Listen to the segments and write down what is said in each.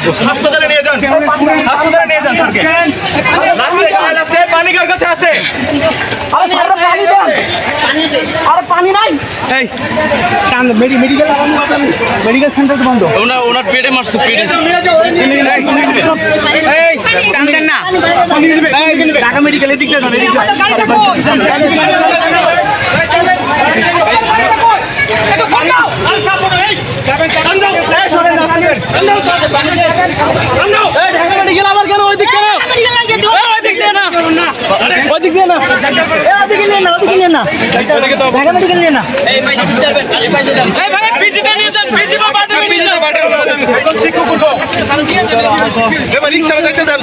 হাসপাতালে নিয়ে যান হাসপাতালে নিয়ে যান স্যারকে লাগছে গায়ে লাগছে পানি কার কাছে আছে আরে পানি দেন আরে পানি নাই এই মেডিকেল মেডিকেল সেন্টার তো বন্ধ ওনার ওনার পেটে মারছে পেটে এই টান দেন না ঢাকা মেডিকেল এদিক দিয়ে যান, এদিক দিয়ে। এই ঢাকা মেডিকেল আবার কেন ওই দিক কেন এই, ওই দিক দিয়ে না। ওদিকে নিয়ে না ওদিকে নিয়ে না। ঢাকা মেডিকেল নিয়ে না। রিক্সাটা যাইতে দেন।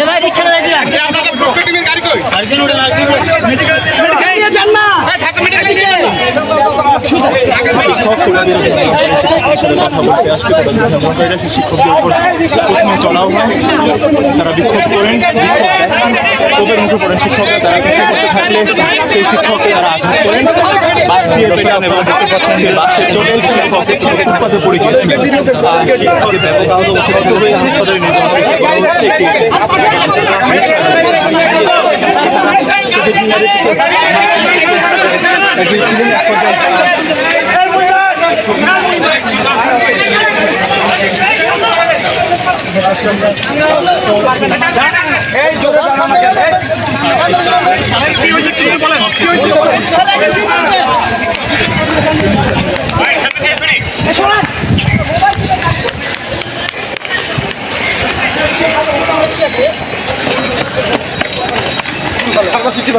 এবার রিক্সা নিয়ে আপনাদের টিমের গাড়ি কই? মেডিকেল যান না। শিক্ষকদের উপর হয় তারা বিক্ষোভ করেন ক্ষোভের মুখে পড়েন শিক্ষকরা তারা কিছু করতে থাকলে সেই শিক্ষককে তারা আঘাত করেন। বাস দিয়ে পেটান এবং সেই বাসে চলে শিক্ষকের ফুটপাতে পড়ে আর শিক্ষকের ব্যাপক আহত অবস্থা হয়েছে। হাসপাতালে নিয়ে যাওয়ার চেষ্টা করা হচ্ছে একটি গিয়েছিলেন সিটি